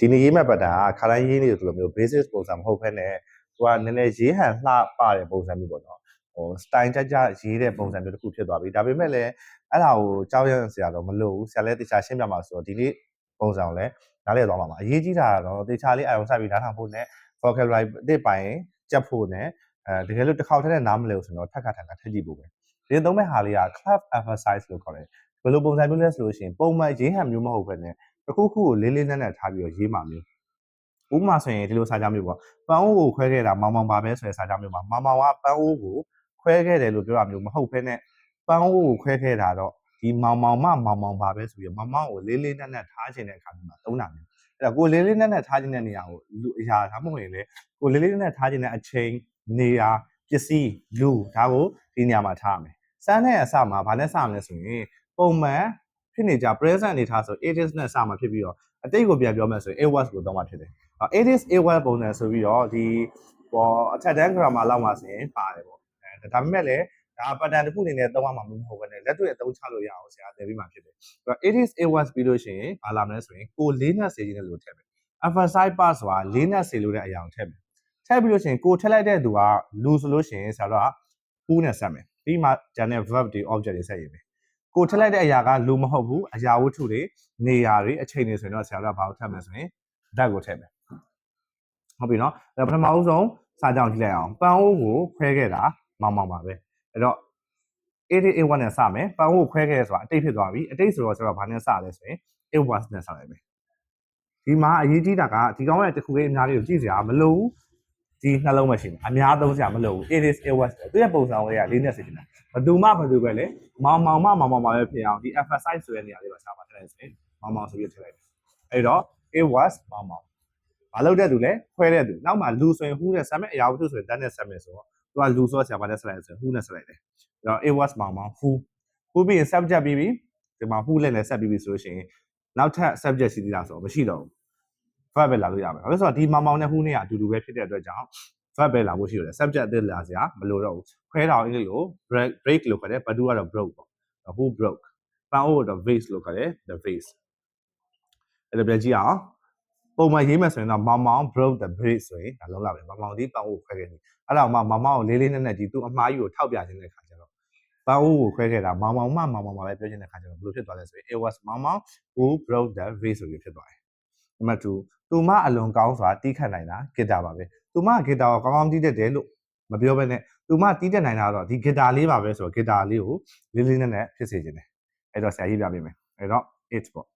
ဒီနေ့ရေးမဲ့ပတ်တာကခါတိုင်းရေးနေတယ်ဆိုလိုမျိုး basis ပုံစံမဟုတ်ဘဲနဲ့သူကနည်းနည်းရေးဟန်လှပတဲ့ပုံစံမျိုးပေါ့နော်ဟို style ကြကြရေးတဲ့ပုံစံမျိုးတစ်ခုဖြစ်သွားပြီဒါပေမဲ့လည်းအဲ့ဒါကိုကြောက်ရွံ့စရာတော့မလိုဘူးဆရာလည်းတခြားရှင်းပြမှာဆိုတော့ဒီနေ့ပုံစံကိုလည်းနားလည်သွားမှာပါအရေးကြီးတာကတော့တခြားလေးအယုံစိုက်ပြီးနားထောင်ဖို့နဲ့ vocabulary တစ်ပိုင်းကြက်ဖို့နဲ့အဲတကယ်လို့တစ်ခေါက်တည်းနဲ့နားမလည်ဘူးဆိုတော့ထပ်ခါထပ်ခါထပ်ကြည့်ဖို့ပဲဒီသုံးမဲ့ဟာလေးက club emphasize လို့ခေါ်တယ်ဘယ်လိုပုံစံမျိုးလဲဆိုလို့ရှိရင်ပုံမှန်ရေးဟန်မျိုးမဟုတ်ဘဲနဲ့ တစ်ခုခုကိုလေးလေးနက်နက်ထားပြီးတော့ရေးမှာမျိုးဥပမာဆိုရင်ဒီလိုစာကြောင်းမျိုးပေါ့ပန်းအိုးကိုခွဲခဲ့တာမောင်မောင်ပါပဲဆိုတဲ့စာကြောင်းမျိုးမှာမောင်မောင်ကပန်းအိုးကိုခွဲခဲ့တယ်လို့ပြောတာမျိုးမဟုတ်ဘဲနဲ့ပန်းအိုးကိုခွဲခဲ့တာတော့ဒီမောင်မောင်မမောင်မောင်ပါပဲဆိုပြီးမောင်မောင်ကိုလေးလေးနက်နက်ထားခြင်းတဲ့အခါမျိုးမှာသုံးတာမျိုးအဲ့ဒါကိုလေးလေးနက်နက်ထားခြင်းတဲ့နေရာကိုလူအရာဒါမှမဟုတ်ရင်လေကိုလေးလေးနက်နက်ထားခြင်းတဲ့အချိန်နေရာပစ္စည်းလူဒါကိုဒီနေရာမှာထားရမယ်စမ်းတဲ့အစမှာဘာနဲ့စမလဲဆိုရင်ပုံမှန် ဖြစ်နေကြ present အနေထားဆို it is နဲ့စမှာဖြစ်ပြီးတော့အတိတ်ကိုပြန်ပြောမယ်ဆိုရင် it was ကိုသုံးမှာဖြစ်တယ်။ it is it was ပုံစံဆိုပြီးတော့ဒီပေါ်အထက်တန်း grammar လောက်မှာဆိုရင်ပါတယ်ပေါ့။အဲဒါပေမဲ့လည်းဒါ pattern တစ်ခုအနေနဲ့သုံးရမှာမဟုတ်ဘဲနဲ့လက်တွေ့အသုံးချလို့ရအောင်ဆရာသင်ပေးမှာဖြစ်တယ်။အဲ့တော့ it is it was ပြီးလို့ရှိရင်ဘာလာမလဲဆိုရင်ကိုလေးနဲ့စေခြင်းလို့ထည့်မယ်။ emphasize part ဆိုတာလေးနဲ့စေလို့တဲ့အရာကိုထည့်မယ်။ထည့်ပြီးလို့ရှိရင်ကိုထည့်လိုက်တဲ့သူကလူဆိုလို့ရှိရင်ဆရာတို့က who နဲ့ဆက်မယ်။ပြီးမှကျန်တဲ့ verb တွေ object တွေဆက်ရေးမယ်။ ကိုထည့်လိုက်တဲ့အရာကလူမဟုတ်ဘူးအရာဝတ္ထုတွေနေရာတွေအချိန်တွေဆိုရင်တော့ဆရာတို့ကဘာကိုထည့်မယ်ဆိုရင် that ကိုထည့်မယ်ဟုတ်ပြီနော်အဲ့ပထမအဆုံးစာကြောင်းကြည့်လိုက်အောင်ပန်းအိုးကိုခွဲခဲ့တာမောင်မောင်ပါပဲအဲ့တော့ 88 1နဲ့စမယ်ပန်းအိုးကိုခွဲခဲ့ဆိုတာအတိတ်ဖြစ်သွားပြီအတိတ်ဆိုတော့ဆိုတော့ဘာနဲ့စလဲဆိုရင် it was နဲ့စလိုက်မယ်ဒီမှာအရေးကြီးတာကဒီကောင်းရဲ့တစ်ခုလေးအများကြီးကိုကြည့်စရာမလိုဘူး ဒီနှလုံးပဲရှိတယ်အများသုံးစရာမလိုဘူး it is it was သူရဲ့ပုံစံလေးကလေးနဲ့စစ်နေတာဘယ်သူမှဘယ်သူပဲလေမောင်မောင်မမောင်မောင်ပါပဲဖြစ်အောင်ဒီ emphasize ဆိုတဲ့နေရာလေးပါရှာပါထည့်လိုက်ဆိုရင်မောင်မောင်ဆိုပြီးထည့်လိုက်အဲ့တော့ it was မောင်မောင်ဘာလုပ်တဲ့သူလဲခွဲတဲ့သူနောက်မှလူဆိုရင် who နဲ့ဆက်မယ်အရာဝတ္ထုဆိုရင် that နဲ့ဆက်မယ်ဆိုတော့သူကလူဆိုဆရာပါနဲ့ဆက်လိုက်ဆိုရင် who နဲ့ဆက်လိုက်တယ်အဲ့တော့ it was မောင်မောင် who who ပြီးရင် subject ပြီးပြီဒီမှာ who လည်းလည်းဆက်ပြီးပြီဆိုလို့ရှိရင်နောက်ထပ် subject ရှိသေးတာဆိုတော့မရှိတော့ဘူး verb ပဲလာလို့ရမယ်။ဘာလို့ဆိုတော့ဒီမောင်မောင်နဲ့ who နဲ့ကအတူတူပဲဖြစ်တဲ့အတွက်ကြောင့် verb ပဲလာဖို့ရှိရတယ် subject အသစ်လာစရာမလိုတော့ဘူး။ခွဲတာအင်္ဂလိပ်လို break break လို့ခေါ်တယ်ဘဒူကတော့ broke ပေါ့။ who broke ပန်းအိုးတော့ vase လို့ခေါ်တယ် the vase အဲ့ဒါပြန်ကြည့်အောင်ပုံမှန်ရေးမယ်ဆိုရင်တော့မောင်မောင် broke the vase ဆိုရင်ဒါလုံးလာပဲမောင်မောင်ဒီပန်းအိုးခွဲခဲ့တယ်။အဲ့ဒါမှမောင်မောင်ကိုလေးလေးနက်နက်ကြီးသူ့အမှားကြီးကိုထောက်ပြခြင်းတဲ့ခါကျတော့ပန်းအိုးကိုခွဲခဲ့တာမောင်မောင်မှမောင်မောင်မှပဲပြောခြင်းတဲ့ခါကျတော့ဘယ်လိုဖြစ်သွားလဲဆိုရင် it was မောင်မောင် who broke the vase ဆိုပြီးဖြစ်သွားတယ်။ နံပါတ်2သူမအလွန်ကောင်းစွာတီးခတ်နိုင်တာဂီတာပါပဲသူမဂီတာကိုကောင်းကောင်းတီးတတ်တယ်လို့မပြောဘဲနဲ့သူမတီးတတ်နိုင်တာတော့ဒီဂီတာလေးပါပဲဆိုတော့ဂီတာလေးကိုလေးလေးနက်နက်ဖြစ်စေခြင်းတယ်အဲ့တော့ဆရာရေးပြပေးမယ်အဲ့တော့ it ပေါ့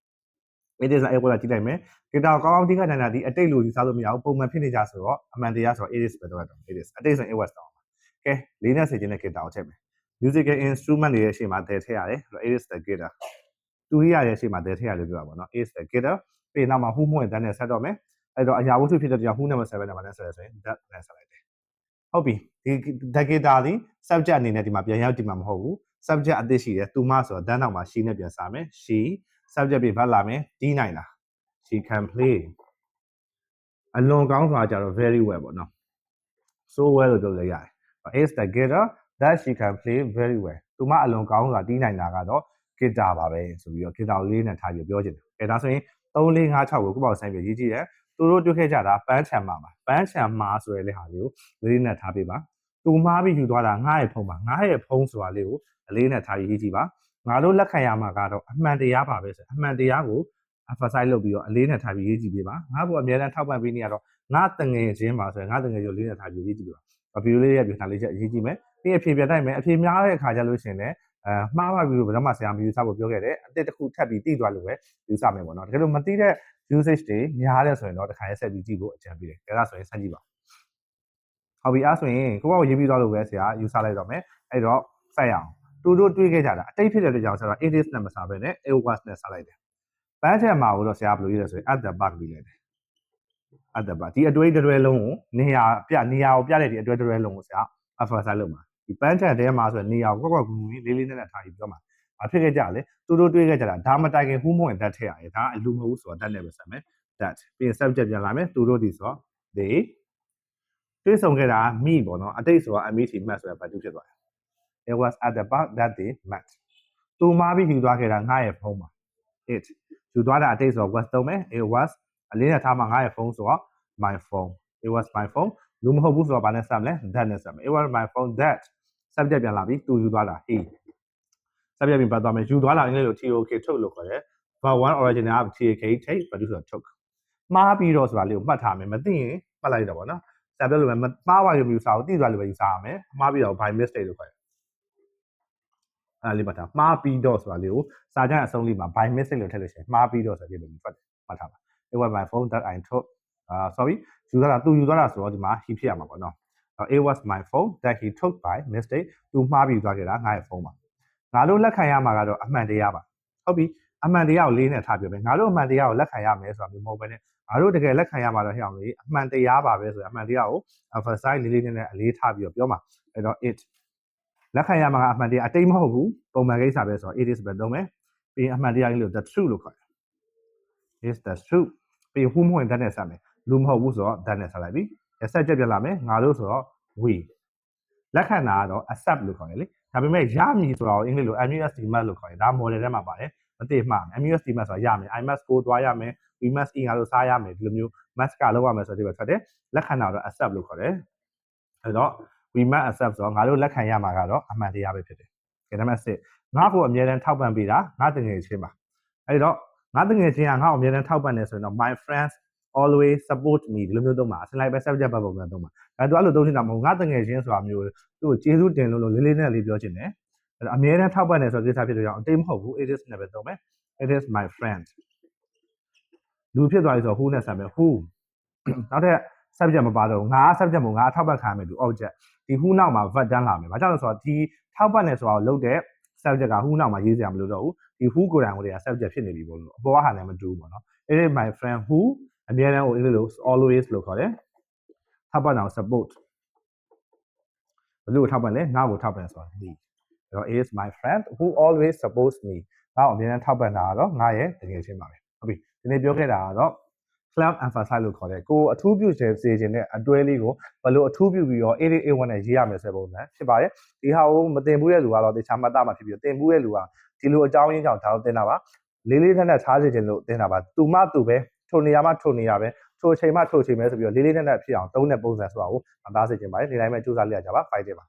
it is အဲ့ပေါ်လာကြည့်လိုက်မယ်ဂီတာကိုကောင်းကောင်းတီးခတ်နိုင်တာဒီအတိတ်လို့ယူဆလို့မရဘူးပုံမှန်ဖြစ်နေကြဆိုတော့အမှန်တရားဆိုတော့ it is ပဲတော့ it is အတိတ်ဆိုရင် it was တော့ကဲလေးနဲ့စေခြင်းနဲ့ဂီတာကိုထည့်မယ် musical instrument တွေရဲ့ရှေ့မှာတည်ထည့်ရတယ်ဆိုတော့ it is the guitar တူရီရရဲ့ရှေ့မှာတည်ထည့်ရတယ်ပြောတာပေါ့နော် it is the guitar ပြီးနောက်မှာ who မွင့်တန်းနဲ့ဆက်တော့မယ်အဲ့တော့အရာဝတ္ထုဖြစ်တဲ့တရား who နဲ့မဆက်ဘဲနဲ့မနဲ့ဆက်ရဆိုရင် that နဲ့ဆက်လိုက်တယ်ဟုတ်ပြီဒီ data ဒီ subject အနေနဲ့ဒီမှာပြန်ရောက်ဒီမှာမဟုတ်ဘူး subject အသစ်ရှိတယ်သူမဆိုတော့တန်းနောက်မှာ she နဲ့ပြန်စားမယ် she subject ပြီးဗတ်လာမယ်တီးနိုင်တာ she can play အလွန်ကောင်းစွာကြတော့ very well ပေါ့နော် so well လို့ပြောလို့ရတယ် is the guitar that she can play very well သူမအလွန်ကောင်းစွာတီးနိုင်တာကတော့ guitar ပါပဲဆိုပြီးတော့ guitar လေးနဲ့ထားပြီးပြောချင်တယ်အဲဒါဆိုရင် 3 4 5 6ကိုခုပေါက်ဆိုင်ပြီးရေးကြည့်တယ်သူတို့တွေ့ခဲ့ကြတာပန်းချံမှာပါပန်းချံမှာဆိုရတဲ့ဟာလေးကိုလေးနဲ့ထားပေးပါသူမှားပြီးယူသွားတာငါ့ရဲ့ဖုံးပါငါ့ရဲ့ဖုံးဆိုတာလေးကိုအလေးနဲ့ထားရေးကြည့်ပါငါတို့လက်ခံရမှာကတော့အမှန်တရားပါပဲဆိုအမှန်တရားကို emphasize လုပ်ပြီးတော့အလေးနဲ့ထားပြီးရေးကြည့်ပေးပါငါ့ကိုအများအားထောက်ပံ့ပေးနေရတော့ငါတငယ်ချင်းပါဆိုရင်ငါတငယ်ချင်းလေးနဲ့ထားပြီးရေးကြည့်ပေးပါဗီဒီယိုလေးရဲ့ပြန်လာလေးချက်ရေးကြည့်မယ်ပြီးအဖြေပြန်တိုက်မယ်အဖြေများတဲ့အခါကျလို့ရှိရင်လည်း အဲမှားပါပြီလို့ဘယ်တော့မှဆရာမယူဆဖို့ပြောခဲ့တယ်အတစ်တစ်ခုထပ်ပြီးတိသွားလို့ပဲယူဆမယ်ပေါ့နော်တကယ်လို့မတိတဲ့ usage တွေများတယ်ဆိုရင်တော့တစ်ခါရဲဆက်ပြီးကြည့်ဖို့အကြံပေးတယ်ဒါကဆိုရင်ဆက်ကြည့်ပါဟုတ်ပြီအဲ့ဆိုရင်ကိုကရေးပြီးသွားလို့ပဲဆရာယူဆလိုက်တော့မယ်အဲ့တော့ဆက်ရအောင်သူတို့တွေးခဲ့ကြတာအတိတ်ဖြစ်တဲ့ကြောင့်ဆိုတော့ it is နဲ့မစားဘဲနဲ့ it was နဲ့စားလိုက်တယ်ဘန်းချက်မှာတော့ဆရာဘယ်လိုရေးလဲဆိုရင် at the back ပြီးလိုက်တယ် at the back ဒီအတွေးတစ်တွဲလုံးကိုနေရာပြနေရာကိုပြတဲ့ဒီအတွေးတစ်တွဲလုံးကိုဆရာ emphasize လုပ်မှာ ဒီပန်းချက်တဲမှာဆိုရင်နေရာကိုကွက်ကွက်ကူကူလေးလေးနက်နက်ထားပြီးပြောမှာဘာဖြစ်ခဲ့ကြလဲသူတို့တွေးခဲ့ကြတာဒါမတိုင်ခင်ဟူးမဝင်တတ်ထည့်ရတယ်ဒါအလူမဟုတ်ဆိုတော့တတ်နေပဲဆက်မယ် that ပြီးရင် subject ပြန်လာမယ်သူတို့ဒီဆိုတော့ they တွေးဆောင်ခဲ့တာ me ပေါ့နော်အတိတ်ဆိုတော့ met met ဆိုတဲ့ဘာတူဖြစ်သွားတယ် it was at the park that they met သူမားပြီးယူသွားခဲ့တာငါရဲ့ဖုန်းမှာ it ယူသွားတာအတိတ်ဆိုတော့ was သုံးမယ် it was အလေးနဲ့ထားမှာငါရဲ့ဖုန်းဆိုတော့ my phone it was my phone လူမဟုတ်ဘူးဆိုတော့ဘာနဲ့ဆက်မလဲ that နဲ့ဆက်မယ် it was my phone that subject ပြန်လာပြီသူယူသွားတာ he subject ပြန်ပတ်သွားမယ်ယူသွားတာအင်္ဂလိပ်လို TOK took လို့ခေါ်တယ် verb 1 original က TK take ဘာလို့ဆိုတော့ took မှားပြီးတော့ဆိုတာလေးကိုမှတ်ထားမယ်မသိရင်မှတ်လိုက်တော့ဗောနော်ဆရာပြောလို့ပဲမမှားပါရုံမျိုးစားကိုသိသွားလို့ပဲယူစားရမယ်မှားပြီးတော့ by mistake လို့ခေါ်တယ်အဲ့ဒါလေးမှတ်ထားမှားပြီးတော့ဆိုတာလေးကိုစာကြမ်းအဆုံးလေးမှာ by mistake လို့ထည့်လို့ရှိရင်မှားပြီးတော့ဆိုတာလေးပဲဖတ်တယ်မှတ်ထားပါ it was my phone that I took အာ sorry ယူသွားတာသူယူသွားတာဆိုတော့ဒီမှာ he ဖြစ်ရမှာပေါ့နော်အဲ့ it was my phone that he took by mistake သူမှားပြီးယူသွားခဲ့တာငါရဲ့ဖုန်းပါငါတို့လက်ခံရမှာကတော့အမှန်တရားပါဟုတ်ပြီအမှန်တရားကိုလေးနဲ့ထားပြမယ်ငါတို့အမှန်တရားကိုလက်ခံရမယ်ဆိုတာမျိုးမဟုတ်ဘဲနဲ့ငါတို့တကယ်လက်ခံရမှာတော့ဟဲ့အောင်လေအမှန်တရားပါပဲဆိုရင်အမှန်တရားကို emphasize လေးလေးနက်နက်အလေးထားပြီးတော့ပြောမှာအဲ့တော့ it လက်ခံရမှာကအမှန်တရားအတိတ်မဟုတ်ဘူးပုံမှန်ကိစ္စပဲဆိုတော့ it is ပဲသုံးမယ်ပြီးရင်အမှန်တရားကြီးလို့ the truth လို့ခေါ်တယ် is the truth ပြီးရင် who မဟုတ်ရင် that နဲ့ဆက်မယ်လူမဟုတ်ဘူးဆိုတော့ that နဲ့ဆက်လိုက်ပြီရ ဆက်ချက်ပြလာမယ်ငါတို့ဆိုတော့ we လက်ခံတာကတော့ accept လို့ခေါ်တယ်လေဒါပေမဲ့ရမည်ဆိုတော့အင်္ဂလိပ်လို must must လို့ခေါ်တယ်ဒါ model ထဲမှာပါတယ်မသိမှားမယ် must must ဆိုတာရမယ် i must go သွားရမယ် we must eat ငါတို့စားရမယ်ဒီလိုမျိုး must ကလောက်ရမယ်ဆိုတဲ့ပဲထွက်တယ်လက်ခံတာတော့ accept လို့ခေါ်တယ်အဲတော့ we must accept ဆိုတော့ငါတို့လက်ခံရမှာကတော့အမှန်တရားပဲဖြစ်တယ်ကဲနံပါတ်6ငါ့ကိုအမြဲတမ်းထောက်ပံ့ပေးတာငါတငယ်ချင်းပါအဲဒီတော့ငါတငယ်ချင်းကငါ့ကိုအမြဲတမ်းထောက်ပံ့နေဆိုရင်တော့ my friends always support me ဒီလိုမျိုးသုံးပါအစလိုက်ပဲ subject ဘက်ပုံစံသုံးပါအဲသူအဲ့လိုသုံးနေတာမဟုတ်ငါတငယ်ချင်းဆိုတာမျိုးသူ့ကိုကျေးဇူးတင်လို့လို့လေးလေးနဲ့လေးပြောချင်တယ်အဲတော့အမြဲတမ်းထောက်ပံ့နေဆိုတဲ့ကိစ္စဖြစ်လို့ရအောင်အတိတ်မဟုတ်ဘူး it is နဲ့ပဲသုံးမယ် it is my friend လူဖြစ်သွားပြီဆိုတော့ who နဲ့ဆက်မယ် who နောက်ထပ် subject မပါတော့ငါ subject မို့ငါထောက်ပံ့ခံရမယ်သူ object ဒီ who နောက်မှာ verb တန်းလာမယ်ဘာကြောင့်လဲဆိုတော့ဒီထောက်ပံ့နေဆိုတာကိုလုပ်တဲ့ subject က who နောက်မှာရေးစရာမလိုတော့ဘူးဒီ who ကိုယ်တိုင်ကိုယ်တိုင်က subject ဖြစ်နေပြီပေါ့လို့အပေါ်ကဟာလည်းမတူဘူးပေါ့နော် it is my friend who အများအားကို English လို့ always လို့ခေါ်တယ်ထောက်ပံ့တာကို support ဘယ်လိုထောက်ပံ့လဲငါ့ကိုထောက်ပံ့ဆိုတာဒီအဲ့တော့ is my friend who always supports me ငါ့ကိုအများအားထောက်ပံ့တာကတော့ငါရဲ့တကယ်ချင်းပါပဲဟုတ်ပြီဒီနေ့ပြောခဲ့တာကတော့ club emphasize လို့ခေါ်တယ်ကိုအထူးပြုစေစေခြင်းနဲ့အတွဲလေးကိုဘယ်လိုအထူးပြုပြီးတော့ A1 နဲ့ရေးရမယ်ဆိုတဲ့ပုံစံဖြစ်ပါတယ်ဒီဟာကိုမတင်ဘူးတဲ့လူကတော့တခြားမှတ်သားမှဖြစ်ပြီးတော့တင်ဘူးတဲ့လူကဒီလိုအကြောင်းရင်းကြောင့်ဒါကိုတင်တာပါလေးလေးနက်နက်ထားစေခြင်းလို့တင်တာပါသူမသူပဲ ထိုနေရာမှထိုနေရာပဲထိုချိန်မှထိုချိန်ပဲဆိုပြီးတော့လေးလေးနက်နက်ဖြစ်အောင်သုံးတဲ့ပုံစံဆိုတာကိုမသားစေခြင်းပါတယ်ဒီတိုင်းပဲစူးစမ်းလိုက်ကြပါဖိုက်တယ်ပါ